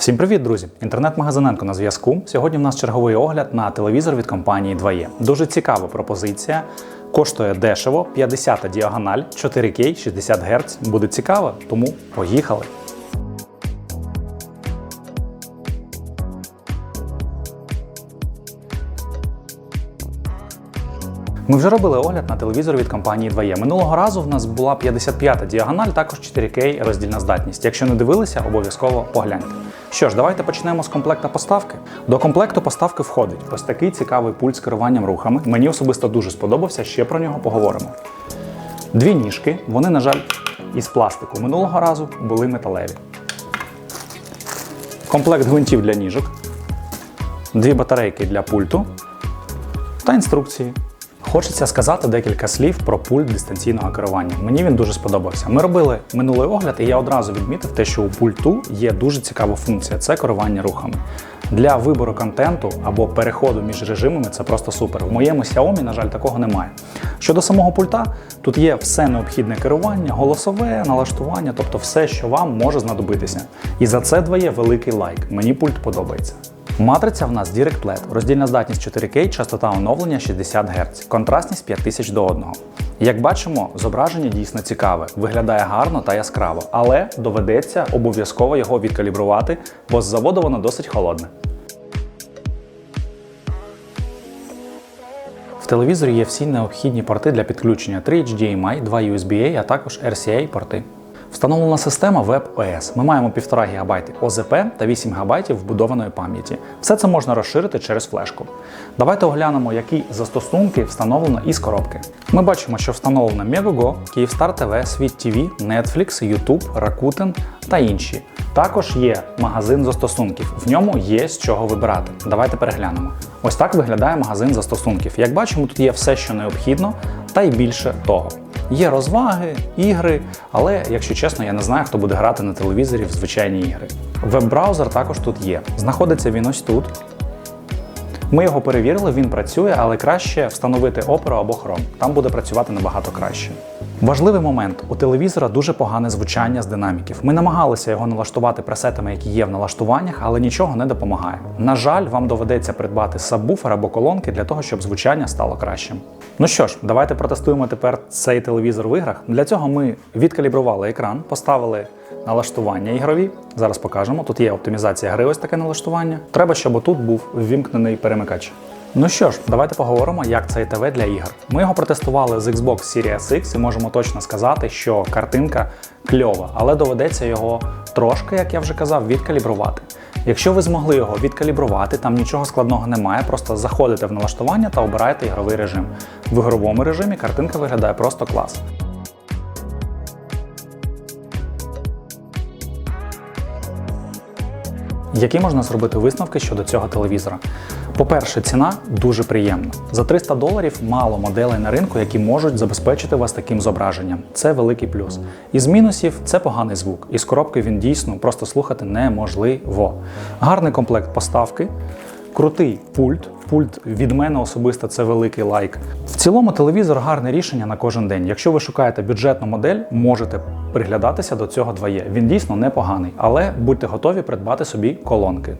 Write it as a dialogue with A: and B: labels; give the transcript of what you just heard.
A: Всім привіт, друзі! Інтернет-магазиненко на зв'язку. Сьогодні в нас черговий огляд на телевізор від компанії 2E. Дуже цікава пропозиція. Коштує дешево, 50 діагональ, 4К, 60 Гц. Буде цікаво, тому поїхали. Ми вже робили огляд на телевізор від компанії 2E. Минулого разу в нас була 55-та діагональ, також 4К роздільна здатність. Якщо не дивилися, обов'язково погляньте. Що ж, давайте почнемо з комплекта поставки. До комплекту поставки входить ось такий цікавий пульт з керуванням рухами. Мені особисто дуже сподобався, ще про нього поговоримо. Дві ніжки, вони, на жаль, із пластику. Минулого разу були металеві. Комплект гвинтів для ніжок, дві батарейки для пульту та інструкції. Хочеться сказати декілька слів про пульт дистанційного керування. Мені він дуже сподобався. Ми робили минулий огляд, і я одразу відмітив те, що у пульту є дуже цікава функція це керування рухами. Для вибору контенту або переходу між режимами це просто супер. В моєму Xiaomi, на жаль, такого немає. Щодо самого пульта, тут є все необхідне керування, голосове, налаштування, тобто все, що вам може знадобитися. І за це двоє великий лайк. Мені пульт подобається. Матриця в нас Direct LED, роздільна здатність 4К, частота оновлення 60 Гц, контрастність 5000 до 1. Як бачимо, зображення дійсно цікаве, виглядає гарно та яскраво, але доведеться обов'язково його відкалібрувати, бо з заводу воно досить холодне. В телевізорі є всі необхідні порти для підключення 3 HDMI, 2 USB-A, а також RCA порти. Встановлена система WebOS. Ми маємо 1,5 ГБ ОЗП та 8 ГБ вбудованої пам'яті. Все це можна розширити через флешку. Давайте оглянемо, які застосунки встановлено із коробки. Ми бачимо, що встановлено Megogo, Kyivstar TV, Світ TV, Netflix, YouTube, Rakuten та інші. Також є магазин застосунків. В ньому є з чого вибирати. Давайте переглянемо. Ось так виглядає магазин застосунків. Як бачимо, тут є все, що необхідно, та й більше того. Є розваги, ігри, але, якщо чесно, я не знаю, хто буде грати на телевізорі в звичайні ігри. Веб-браузер також тут є. Знаходиться він ось тут. Ми його перевірили, він працює, але краще встановити Opera або Chrome. Там буде працювати набагато краще. Важливий момент: у телевізора дуже погане звучання з динаміків. Ми намагалися його налаштувати пресетами, які є в налаштуваннях, але нічого не допомагає. На жаль, вам доведеться придбати сабвуфер або колонки для того, щоб звучання стало кращим. Ну що ж, давайте протестуємо тепер цей телевізор в іграх. Для цього ми відкалібрували екран, поставили налаштування ігрові. Зараз покажемо. Тут є оптимізація гри, ось таке налаштування. Треба, щоб отут був ввімкнений перемикач. Ну що ж, давайте поговоримо, як цей ТВ для ігор. Ми його протестували з Xbox Series X і можемо точно сказати, що картинка кльова, але доведеться його трошки, як я вже казав, відкалібрувати. Якщо ви змогли його відкалібрувати, там нічого складного немає, просто заходите в налаштування та обираєте ігровий режим. В ігровому режимі картинка виглядає просто клас. Які можна зробити висновки щодо цього телевізора? По-перше, ціна дуже приємна. За 300 доларів мало моделей на ринку, які можуть забезпечити вас таким зображенням. Це великий плюс. Із мінусів це поганий звук. Із коробки він дійсно просто слухати неможливо. Гарний комплект поставки. Крутий пульт. Пульт від мене особисто це великий лайк. В цілому телевізор гарне рішення на кожен день. Якщо ви шукаєте бюджетну модель, можете приглядатися до цього двоє. Він дійсно непоганий, але будьте готові придбати собі колонки.